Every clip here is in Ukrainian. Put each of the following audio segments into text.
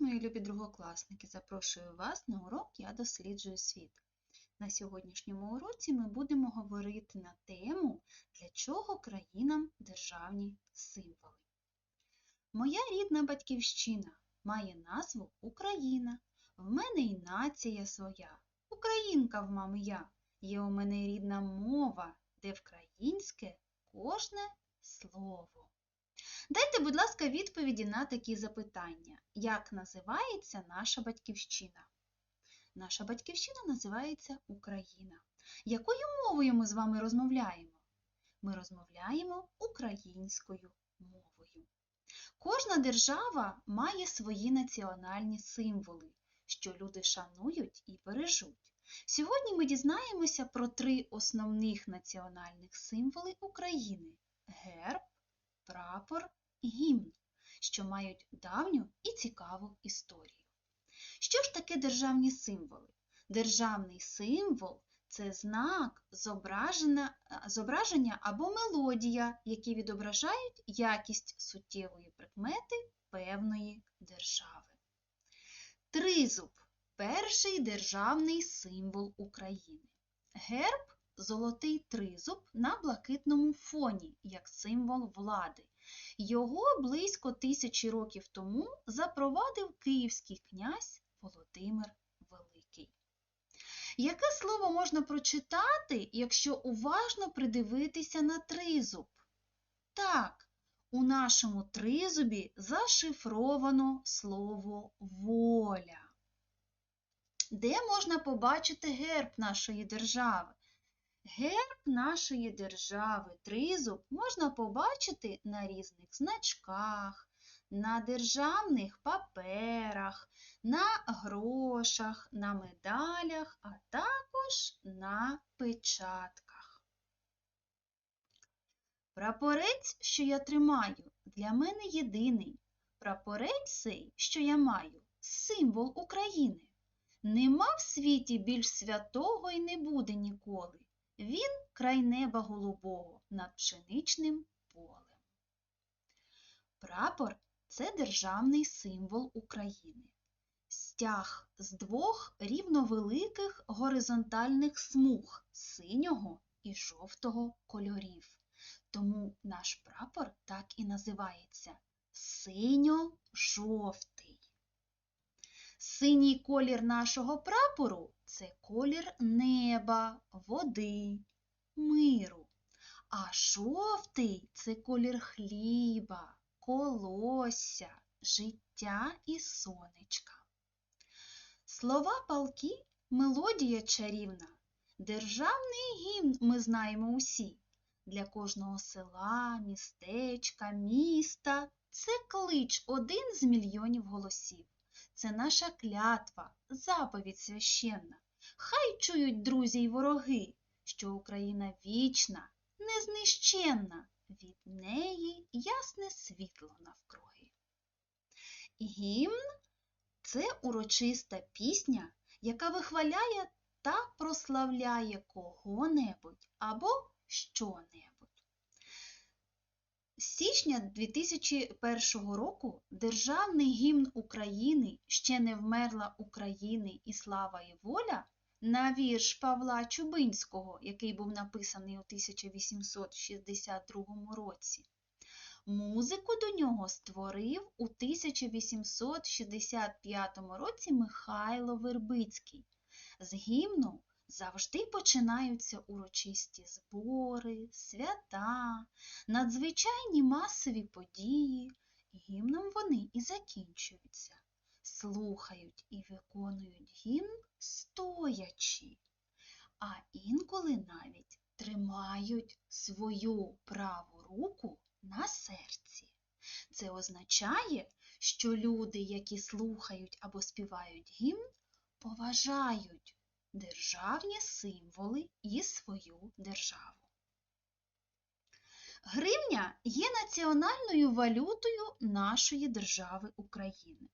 Мої любі другокласники! Запрошую вас на урок Я досліджую світ. На сьогоднішньому уроці ми будемо говорити на тему, для чого країнам державні символи. Моя рідна батьківщина має назву Україна. В мене і нація своя. Українка в мами я. Є у мене рідна мова, де вкраїнське кожне слово. Дайте, будь ласка, відповіді на такі запитання. Як називається наша батьківщина? Наша батьківщина називається Україна. Якою мовою ми з вами розмовляємо? Ми розмовляємо українською мовою. Кожна держава має свої національні символи, що люди шанують і бережуть. Сьогодні ми дізнаємося про три основних національних символи України герб, прапор, гімн, що мають давню і цікаву історію. Що ж таке державні символи? Державний символ це знак зображення, зображення або мелодія, які відображають якість суттєвої прикмети певної держави. Тризуб перший державний символ України. Герб золотий тризуб на блакитному фоні, як символ влади. Його близько тисячі років тому запровадив київський князь Володимир Великий. Яке слово можна прочитати, якщо уважно придивитися на тризуб? Так, у нашому тризубі зашифровано слово воля. Де можна побачити герб нашої держави? Герб нашої держави, тризуб, можна побачити на різних значках, на державних паперах, на грошах, на медалях, а також на печатках. Прапорець, що я тримаю, для мене єдиний. Прапорець цей, що я маю, символ України. Нема в світі більш святого й не буде ніколи. Він край неба голубого над пшеничним полем. Прапор це державний символ України. Стяг з двох рівновеликих горизонтальних смуг синього і жовтого кольорів. Тому наш прапор так і називається синьо-жовтий. Синій колір нашого прапору це колір неба, води, миру. А жовтий це колір хліба, колосся, життя і сонечка. Слова палки мелодія чарівна. Державний гімн ми знаємо усі. Для кожного села, містечка, міста це клич один з мільйонів голосів. Це наша клятва, заповідь священна. Хай чують друзі й вороги, що Україна вічна, незнищенна, від неї ясне світло навкруги. Гімн це урочиста пісня, яка вихваляє та прославляє кого-небудь або що-небудь. З січня 2001 року Державний гімн України Ще не вмерла України і слава і воля на вірш Павла Чубинського, який був написаний у 1862 році. Музику до нього створив у 1865 році Михайло Вербицький. З гімну завжди починаються урочисті збори, свята, надзвичайні масові події. Гімном вони і закінчуються. Слухають і виконують гімн стоячи, а інколи навіть тримають свою праву руку на серці. Це означає, що люди, які слухають або співають гімн, поважають державні символи і свою державу. Гривня є національною валютою нашої держави України.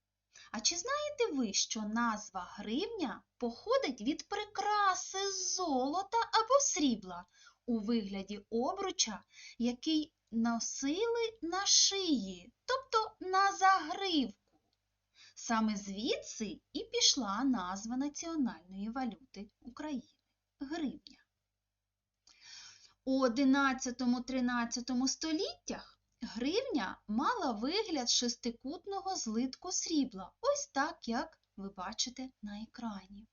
А чи знаєте ви, що назва гривня походить від прикраси золота або срібла у вигляді обруча, який носили на шиї, тобто на загривку? Саме звідси і пішла назва національної валюти України гривня. У 11-13 століттях гривня мала вигляд шестикутного злитку срібла, ось так, як ви бачите на екрані.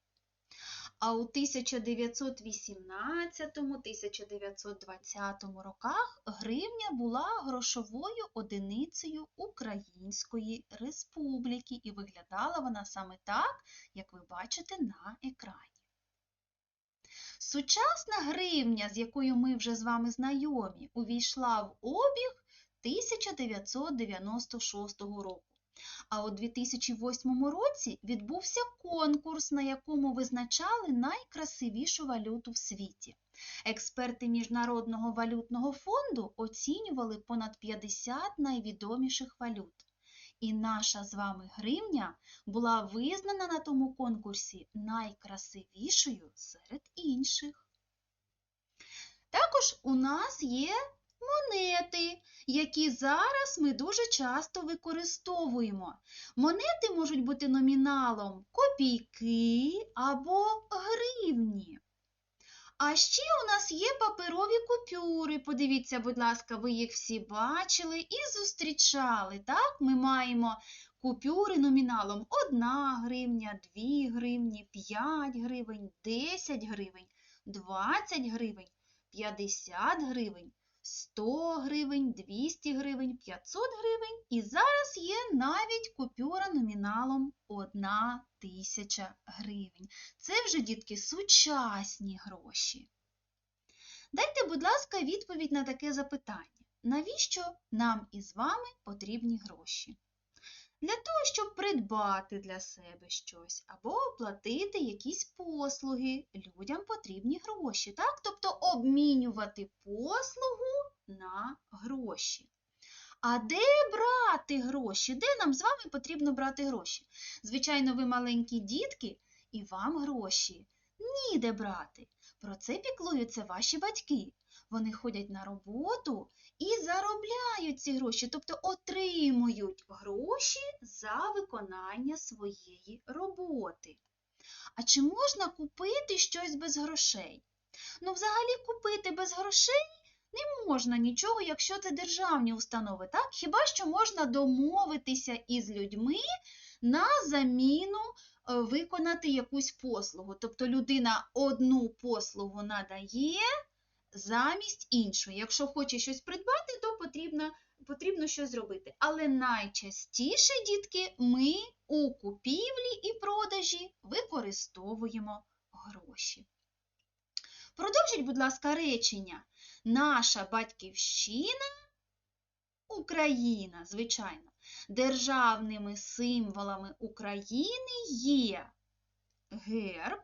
А у 1918-1920 роках гривня була грошовою одиницею Української Республіки і виглядала вона саме так, як ви бачите на екрані. Сучасна гривня, з якою ми вже з вами знайомі, увійшла в обіг 1996 року. А у 2008 році відбувся конкурс, на якому визначали найкрасивішу валюту в світі. Експерти Міжнародного валютного фонду оцінювали понад 50 найвідоміших валют. І наша з вами гривня була визнана на тому конкурсі найкрасивішою серед інших. Також у нас є монети, які зараз ми дуже часто використовуємо. Монети можуть бути номіналом копійки або гривні. А ще у нас є паперові купюри. Подивіться, будь ласка, ви їх всі бачили і зустрічали. Так, ми маємо купюри номіналом 1 гривня, 2 гривні, 5 гривень, 10 гривень, 20 гривень, 50 гривень. 100 гривень, 200 гривень, 500 гривень і зараз є навіть купюра номіналом 1 тисяча гривень. Це вже, дітки, сучасні гроші. Дайте, будь ласка, відповідь на таке запитання. Навіщо нам із вами потрібні гроші? Для того, щоб придбати для себе щось або оплатити якісь послуги, людям потрібні гроші, так? тобто обмінювати послугу на гроші. А де брати гроші? Де нам з вами потрібно брати гроші? Звичайно, ви маленькі дітки, і вам гроші ніде брати. Про це піклуються ваші батьки. Вони ходять на роботу і заробляють ці гроші, тобто отримують гроші за виконання своєї роботи. А чи можна купити щось без грошей? Ну, взагалі, купити без грошей не можна нічого, якщо це державні установи, так? Хіба що можна домовитися із людьми на заміну виконати якусь послугу. Тобто людина одну послугу надає замість іншої. Якщо хоче щось придбати, то потрібно, потрібно щось зробити. Але найчастіше, дітки, ми у купівлі і продажі використовуємо гроші. Продовжіть, будь ласка, речення. Наша батьківщина Україна, звичайно, державними символами України є герб,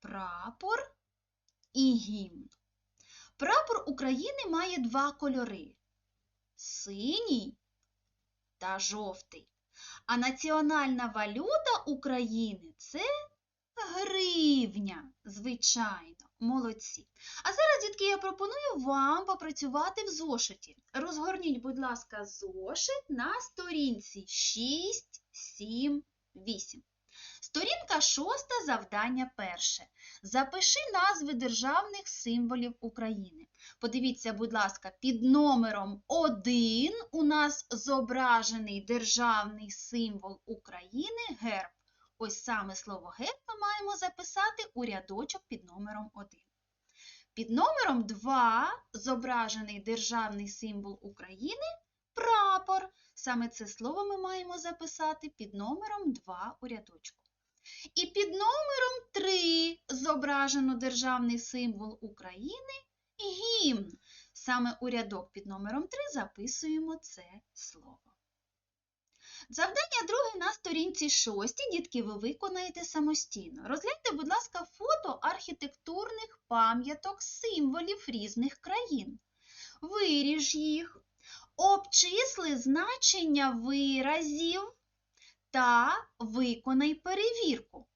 прапор і гімн. Прапор України має два кольори синій та жовтий. А національна валюта України це гривня, звичайно, молодці. А зараз, дітки, я пропоную вам попрацювати в зошиті. Розгорніть, будь ласка, зошит на сторінці 6, 7, 8. Сторінка шоста, завдання перше. Запиши назви державних символів України. Подивіться, будь ласка, під номером 1 у нас зображений державний символ України герб. Ось саме слово герб ми маємо записати у рядочок під номером 1. Під номером 2 зображений державний символ України прапор. Саме це слово ми маємо записати під номером 2 у рядочку. І під номером 3 зображено державний символ України гімн. Саме у рядок під номером 3 записуємо це слово. Завдання друге на сторінці 6, дітки, ви виконаєте самостійно. Розгляньте, будь ласка, фото архітектурних пам'яток символів різних країн. Виріж їх, обчисли значення виразів та виконай перевірку.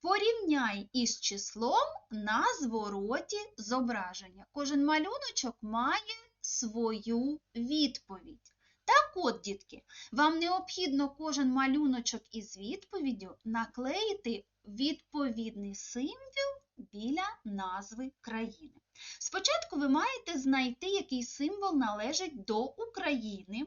Порівняй із числом на звороті зображення. Кожен малюночок має свою відповідь. Так от, дітки, вам необхідно кожен малюночок із відповіддю наклеїти відповідний символ біля назви країни. Спочатку ви маєте знайти, який символ належить до України.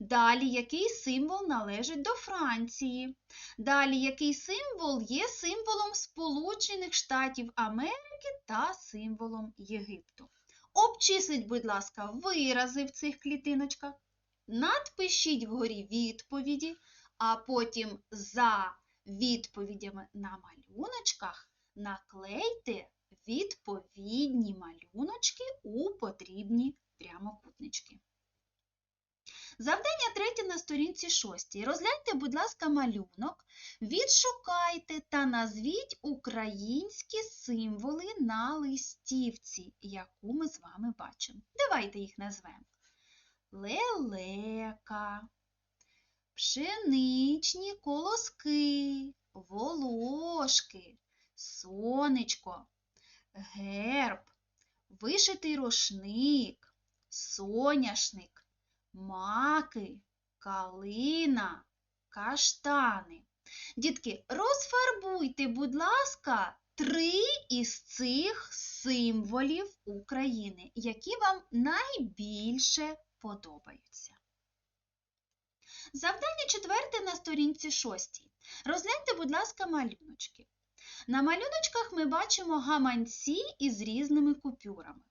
Далі, який символ належить до Франції. Далі, який символ є символом Сполучених Штатів Америки та символом Єгипту. Обчисліть, будь ласка, вирази в цих клітиночках. Надпишіть вгорі відповіді, а потім за відповідями на малюночках наклейте відповідні малюночки у потрібні прямокутнички. Завдання третє на сторінці шостій. Розгляньте, будь ласка, малюнок, відшукайте та назвіть українські символи на листівці, яку ми з вами бачимо. Давайте їх назвемо. Лелека, пшеничні колоски, волошки, сонечко, герб, вишитий рушник, соняшник, маки, калина, каштани. Дітки, розфарбуйте, будь ласка, три із цих символів України, які вам найбільше подобаються. Завдання четверте на сторінці шостій. Розгляньте, будь ласка, малюночки. На малюночках ми бачимо гаманці із різними купюрами.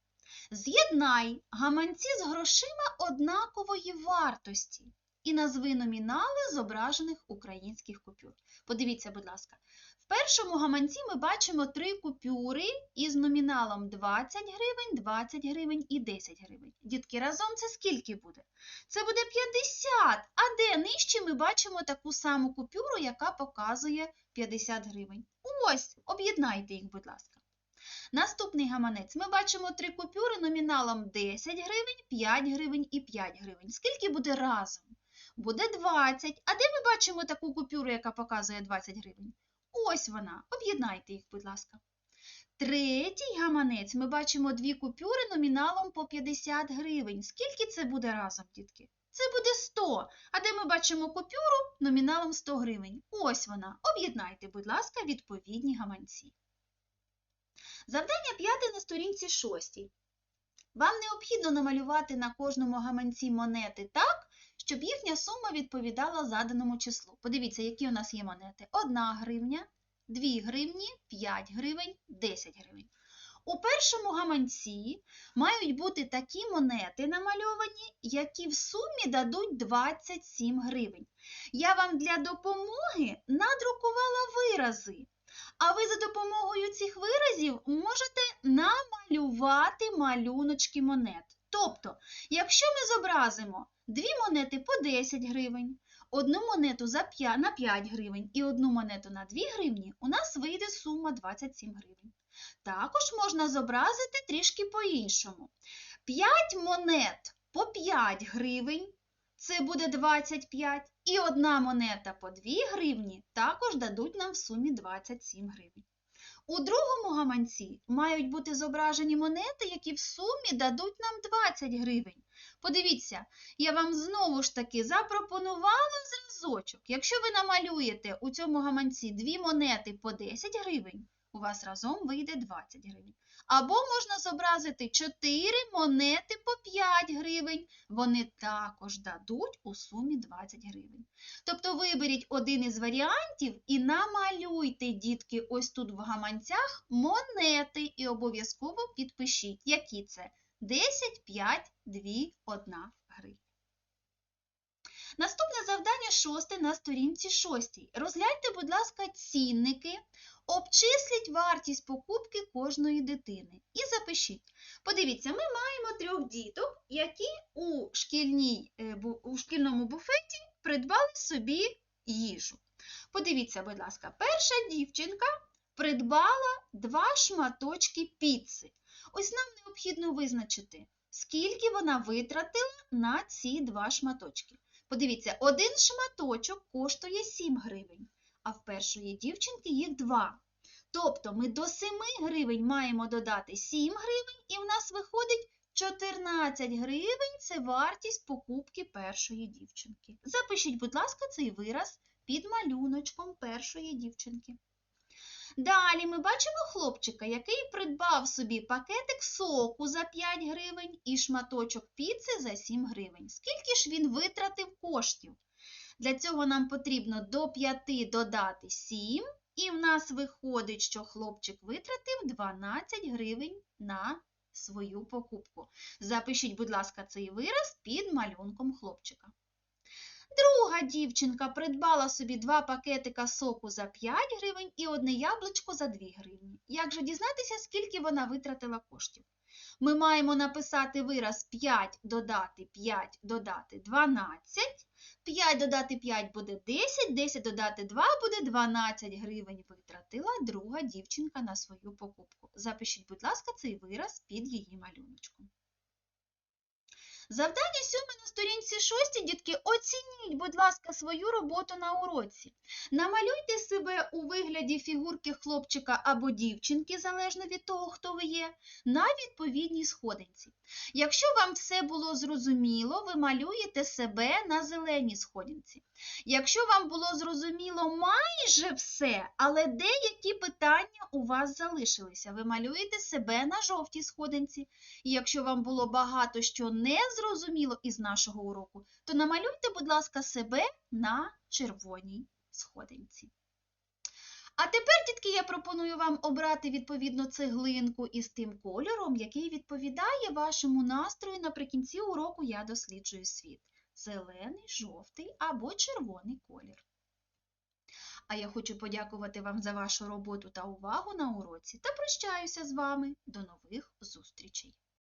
З'єднай гаманці з грошима однакової вартості і назви номінали зображених українських купюр. Подивіться, будь ласка, першому гаманці ми бачимо три купюри із номіналом 20 гривень, 20 гривень і 10 гривень. Дітки, разом це скільки буде? Це буде 50. А де нижче ми бачимо таку саму купюру, яка показує 50 гривень. Ось, об'єднайте їх, будь ласка. Наступний гаманець. Ми бачимо три купюри номіналом 10 гривень, 5 гривень і 5 гривень. Скільки буде разом? Буде 20. А де ми бачимо таку купюру, яка показує 20 гривень? Ось вона. Об'єднайте їх, будь ласка. Третій гаманець ми бачимо дві купюри номіналом по 50 гривень. Скільки це буде разом, дітки? Це буде 100. А де ми бачимо купюру номіналом 100 гривень? Ось вона. Об'єднайте, будь ласка, відповідні гаманці. Завдання п'яте на сторінці шостій. Вам необхідно намалювати на кожному гаманці монети так, щоб їхня сума відповідала заданому числу. Подивіться, які у нас є монети. 1 гривня, 2 гривні, 5 гривень, 10 гривень. У першому гаманці мають бути такі монети намальовані, які в сумі дадуть 27 гривень. Я вам для допомоги надрукувала вирази. А ви за допомогою цих виразів можете намалювати малюночки монет. Тобто, якщо ми зобразимо дві монети по 10 гривень, одну монету за 5, на 5 гривень і одну монету на 2 гривні, у нас вийде сума 27 гривень. Також можна зобразити трішки по-іншому. 5 монет по 5 гривень це буде 25. І одна монета по 2 гривні також дадуть нам в сумі 27 гривень. У другому гаманці мають бути зображені монети, які в сумі дадуть нам 20 гривень. Подивіться, я вам знову ж таки запропонувала зразочок. Якщо ви намалюєте у цьому гаманці дві монети по 10 гривень, у вас разом вийде 20 гривень. Або можна зобразити 4 монети по 5 гривень. Вони також дадуть у сумі 20 гривень. Тобто виберіть один із варіантів і намалюйте, дітки, ось тут в гаманцях монети і обов'язково підпишіть, які це 10, 5, 2, 1 гривня. Наступне завдання шосте на сторінці шостій. Розгляньте, будь ласка, цінники, обчисліть вартість покупки кожної дитини і запишіть. Подивіться, ми маємо трьох діток, які у, шкільній, е, у шкільному буфеті придбали собі їжу. Подивіться, будь ласка, перша дівчинка придбала два шматочки піци. Ось нам необхідно визначити, скільки вона витратила на ці два шматочки. Подивіться, один шматочок коштує 7 гривень, а в першої дівчинки їх 2. Тобто ми до 7 гривень маємо додати 7 гривень, і в нас виходить 14 гривень це вартість покупки першої дівчинки. Запишіть, будь ласка, цей вираз під малюночком першої дівчинки. Далі ми бачимо хлопчика, який придбав собі пакетик соку за 5 гривень і шматочок піци за 7 гривень. Скільки ж він витратив коштів? Для цього нам потрібно до 5 додати 7, і в нас виходить, що хлопчик витратив 12 гривень на свою покупку. Запишіть, будь ласка, цей вираз під малюнком хлопчика. Друга дівчинка придбала собі два пакетика соку за 5 гривень і одне яблучко за 2 гривні. Як же дізнатися, скільки вона витратила коштів? Ми маємо написати вираз 5 додати 5 додати 12. 5 додати 5 буде 10, 10 додати 2 буде 12 гривень. Витратила друга дівчинка на свою покупку. Запишіть, будь ласка, цей вираз під її малюночком. Завдання сьоме на сторінці 6, дітки, оцініть, будь ласка, свою роботу на уроці. Намалюйте себе у вигляді фігурки хлопчика або дівчинки, залежно від того, хто ви є, на відповідній сходинці. Якщо вам все було зрозуміло, ви малюєте себе на зеленій сходинці. Якщо вам було зрозуміло майже все, але деякі питання у вас залишилися, ви малюєте себе на жовтій сходинці. І якщо вам було багато що не зрозуміло із нашого уроку, то намалюйте, будь ласка, себе на червоній сходинці. А тепер, дітки, я пропоную вам обрати відповідно цеглинку із тим кольором, який відповідає вашому настрою наприкінці уроку Я досліджую світ. Зелений, жовтий або червоний колір. А я хочу подякувати вам за вашу роботу та увагу на уроці та прощаюся з вами. До нових зустрічей!